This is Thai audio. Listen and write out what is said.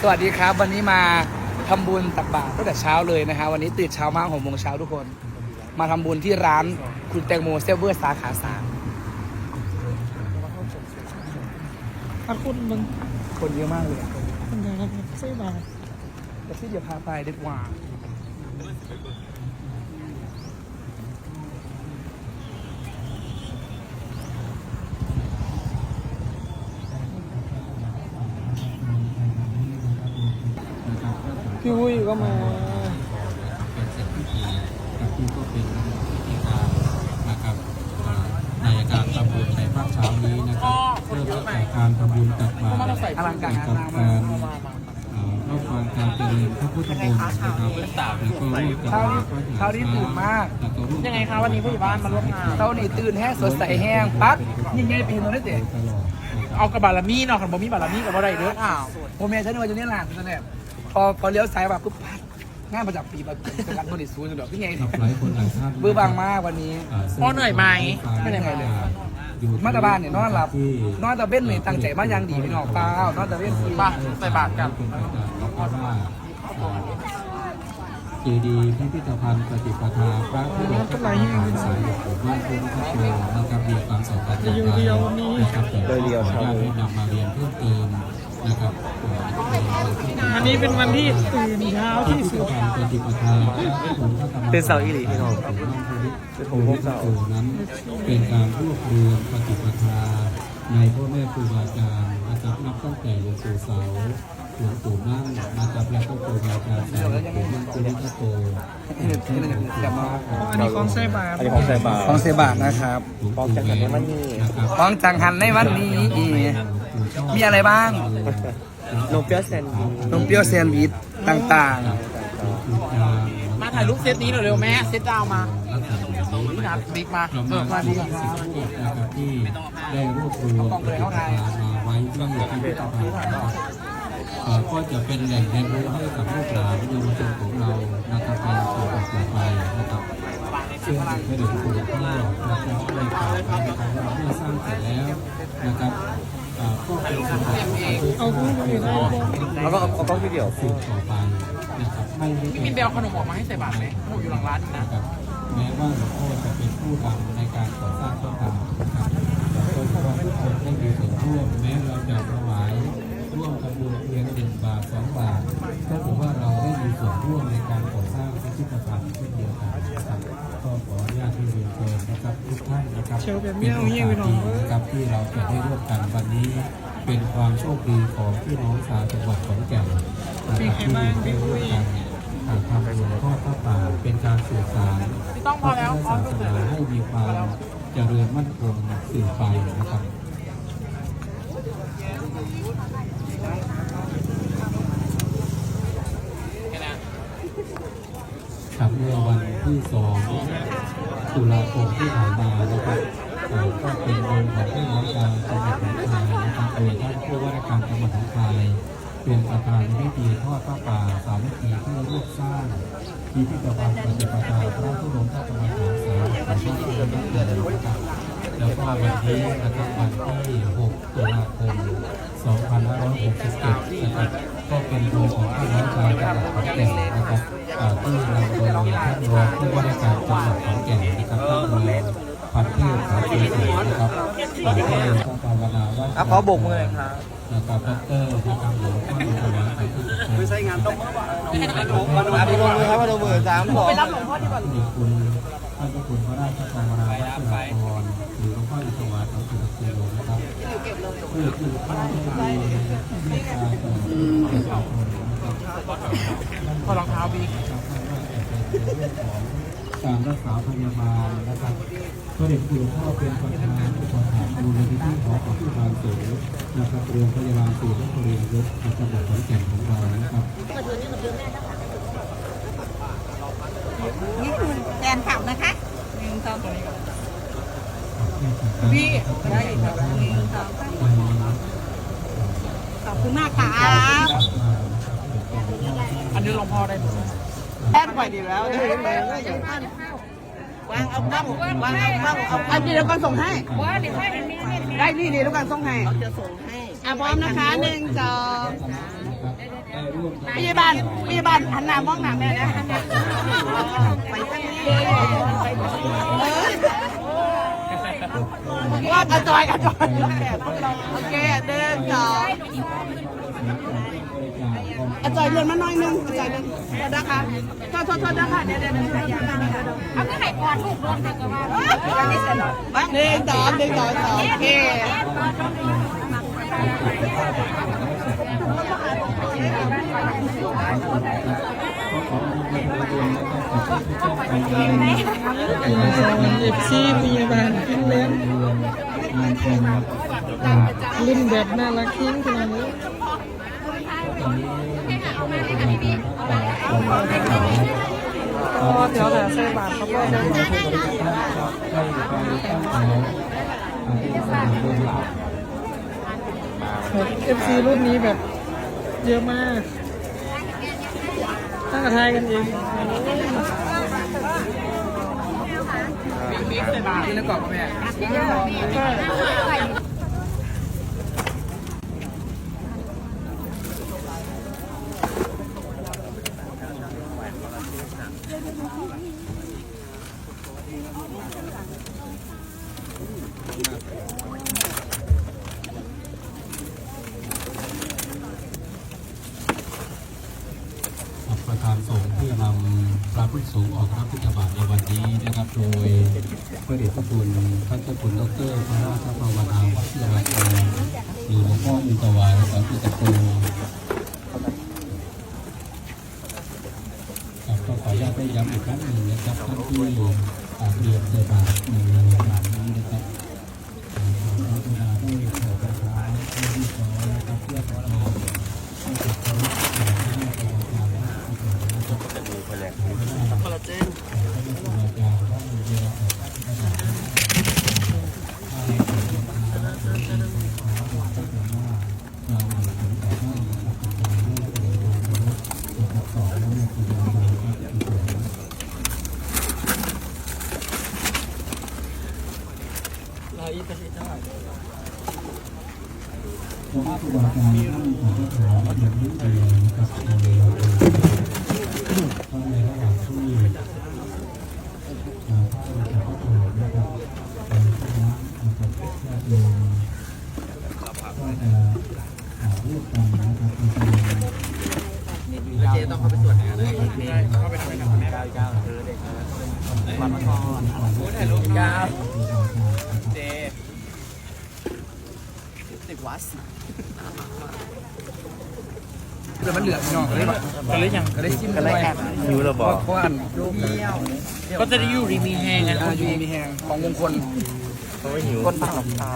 สวัสดีครับ วันนี้มาทำบุญตักบาตรตั้งแต่เช้าเลยนะฮะวันนี้ตื่นเช้ามากหกโมงเช้าทุกคน มาทำบุญที่ร้านคุณแตงโมเซเวอร์สาขาสามถ้าคุณมันคนเยอะมากเลยอะมันยังไงใช่ไหมแต่ที่เดี๋ยวพาไปดีกว่า พี่วุ้ยก็มาเป็นสิ่งที่ดีครับที่ก็เป็นพิธีการนะครับในการทำบุญในภาคเช้านี้นะครับเริ่มตั้งแต่การทำบุญตักบาตรอลังการกับการอ่ารับฟังการเจริญพระพุทธมนต์นะครับแล้วก็ร่วมกันเช้านี้เช้านี้ตื่นมาก ยังไงคะวันนี้ผู้ใหญ่บ้านมาร่วมงานเช้านี้ตื่นแห้งสดใสแห้งปั๊บยิ่งใหญ่ปเห็นตรงนี้เด็ดเอากระบาลามีเนาะขันบ่มีบาลามีกับบ่ได้เด้ออ้าวโมเมนต์ฉันนึกว่าจะเนี่ยหลานฉันเนี่ย พอพอเลี้ยวซ้ายมาปุ๊บปั๊บงานประจำปีประกันบริสุทธิ์ดอกที่ไงครับหลายคนหลายท่านเบื่อบางมากวันนี้าซึ่งพ่อเหนื่อยไหม ไม่เหนื่อยเลยอยู่มาตาบ้านเนี่ยนอนหลับที่นอนตะเบ้นเนี่ยตั้งใจมาอย่างดีพี่น้องเปล่านอนตะเบ้นคือป่ะใส่บาตรกันเพราะว่าเจดีย์พิพิธภัณฑ์ปฏิปทาพระพุทธรูปสายหลวงปู่บ้านพุทธโตนะครับมีความสำคัญต่อไปนะครับแต่ขออนุญาตให้นำมาเรียนเพิ่มเติมนะครับอันนี้เป็นวันที่ตื่นเช้าที่สุดปฏิปทาเป็นเสาอีหลีพี่น้องเป็นของพวกเสานั้น เป็นการรวบรวมปฏิปทาในพ่อแม่ครูบาอาจารย์นะครับนับตั้งแต่หลวงปู่เสา หลวงปู่นั่งนะครับแล้วก็ครูบาอาจารย์หลวงปู่มั่นปุริยโตอันนี้ของใส่บาตรอันนี้ของใส่บาตรของเซบาทนะครับหลวงปู่แหวนในะครับของจังหันในวันนี้มีอะไรบ้างนมเปรี้ยวแซนด์วิชนมเปรี้ยวแซนด์วิชต่างๆ มาถ่ายรูปเซตนี้เร็วๆแม่เซตดาวมาพี่นัดบิ๊กมาเอมาอมาที่ดีสิ่งที่นะครับที่ได้รวบรวมปฏิปทามาไว้ที่พิพิธภัณฑ์นะครับเอ่อ ก็จะเป็นแหล่งเรียนรู้ให้กับลูกหลานเยาวชนของเรานะครับในสู่ต่อไปนะครับซึ่งพระเดชพระคุณหลวงพ่อนะครับได้กล่าวไว้นะครับว่าเมื่อสร้างเสร็จแล้วนะครับเอ่อก็เป็นสมบัติของประเทศเอาคู่มือได้บ่เอาก็เอากล้องวิดีโอสืบต่อไปนะครับไม่ได้พี่มินไปเอาขนมออกมาให้ใส่บาตรไหมขนมอยู่หลังร้านนี่นะนะครับแม้ว่าหลวงพ่อจะเป็นผู้นำในการก่อสร้างก็ตามนะครับแต่ก็ขอให้ทุกคนได้มีส่วนร่วมแม้เราจะถวาย ร่วมทำบุญเพียงหนึ่งบาทสองบาทก็ถือว่าเราได้มีส่วนร่วมในการก่อสร้างพิพิธภัณฑ์เช่นเดียวกันนะครับก็ขออนุญาตที่เรียนเชิญนะครับทุกท่านนะครับเชียวแบบเป็เนี้นยโอเอาเงี้ยกาไปสหน่อยดีนะครับที่เราจะได้ร่วมกันวันนี้เป็นความโชคดีของพี่น้องชาวจังหวัดขอนแก่นนะครับที่ได้ร่วมกันทางทำบุญทอดพระป่าเป็นการสื่อสารพี่ต้องพอแล้วพอศาสนาให้มีความเจริญมั่นคงสืบไปนะครับ ครับเมื่อวันที่สองตุลาคมที่ผ่านมานะครับก็เป็นวันของพี่น้องชาวจังหวัดหนองคายนะครับโดยท่านผู้ว่าราชการจังหวัดหนองคายเป็นประธานในพิธีทอดพระป่าสามัคคีเพื่อร่วมสร้างพิพิธภัณฑ์ปฏิปทาพระพุทธองค์พระธรรมฐานสาของพระพุทธองค์นะครับแล้วก็วันนี้นะครับวันที่ 6 ตุลาคม 2567 นะครับ ก็เป็นตัวของพี่น้องชาวจังหวัดขอนแก่นนะครับที่นำโดยท่านรองผู้ว่าราชการจังหวัดขอนแก่นนะครับท่านรองพันเทพขาธุศรีนะครับอ่าก็เลยต้อง ภาวนาว่าอะขอโบกมือหน่อยครับนะครับดอกเตอร์นะครับหลวงพ่อหลวงพ่อหลวงพ่อคือใช้งานต้องมาดูมือครับมาดูมือสามสองไปรับหลวงพ่อที่บ้านคุณคุณท่านพระคุณพระราชกรรมราวัชรพรหรือหลวงพ่ออิศวาสังสุรคุณโลนะครับเพื่อคือพ่อที่ดีเมตตาต่อประชาชนนะครับพอรองเท้าบิ๊ กการรักษาพยาบาลนะครับพระเดชคุณหลวงพ่อเป็นประธานอุปถัมภ์มูลนิธิของผู้บาลสูงนะครับโรงพยาบาลศูนย์นครเรียนรถจังหวัดขอนแก่นของเรานะครับนี่คือแฟนคลับนะคะหนึ่งสองพี่ได้ครับหนึ่งสองขอบคุณมากครับอันนี้หลวงพ่อได้ไหม แอนไปดีแล้ววางเอากล้องวางเอากล้องเอาอันนี้เดี๋ยวก่อนส่งให้ได้นี่นี่แล้วกันส่งให้เขาจะส่งให้อะพร้อมนะคะหนึ่งสองพยาบาลพยาบาลหันหน้ามองหน้าแม่นะไปทางนี้ว่าอาจอยอาจอยโอเคเดินต่อ อาจอยเลื่อนมาหน่อยนึงอาจอยเดินนะคะโทษโทษโทษนะคะเดี๋ยวเดี๋ยวเดี๋ยวเอาเพื่อให้ก่อนลูกโดนกันกันว่าหนึ่งสองหนึ่งสองสองโอเคเอฟซีพยาบาลฟินแลนด์งานเป็นจากรุ่นแบบน่ารักทิ้งขนาดนี้ พอแถวหาใส่บาทเขาก็ได้เอฟซีรุ่นนี้แบบเยอะมากตั้งกระทยกันเองมีใส่บาตรที่แล้วก่อนแม่ ประธานสงฆ์ที่นำพระพุทธสงฆ์ออกรับบิณฑบาตในวันนี้นะครับ โดยพระเดชพระคุณท่านเจ้าคุณดรพระราชภาวนาวัชราโกหรือหลวงพ่ออินทวายสันติตะโกครับก็ขออนุญาตได้ย้ำอีกครั้งหนึ่งนะครับท่านที่อ่าเรียนเสบาตในงานนี้นะครับขอพระบิดาได้ขอประทานที่ที่ขอนะครับเพื่อขอเราให้เกิดความรักและให้เกิดความรักที่เกิดนะครับ คอลลาเจน ผมว่าครูบาอาจารท่านขอพระถาเรียนรู้เรียนนะครับในเวลาเพราะในระหว่างที่อ่าท่าจะเข้าโปรดนะครับในคณะนะครับญาติโยม ต้องเข้าไปตรวจนะเลยเข้าไปทำให้หนักแม่ได้ก้าวเออเด็กวันก่อนถ่ายรูปก้าวเจติดวัดเดี๋ยวมันเหลือพี่องก็เลยแบบกันเลยยังก็ได้จิ้มด้วยหิวแล้วบอกเพราะอันรูปนี้ก็จะได้ยูรีมีแฮงกันอ่าอยู่มีแหงของมงคลเขาไม่หิวคนปากหลับตา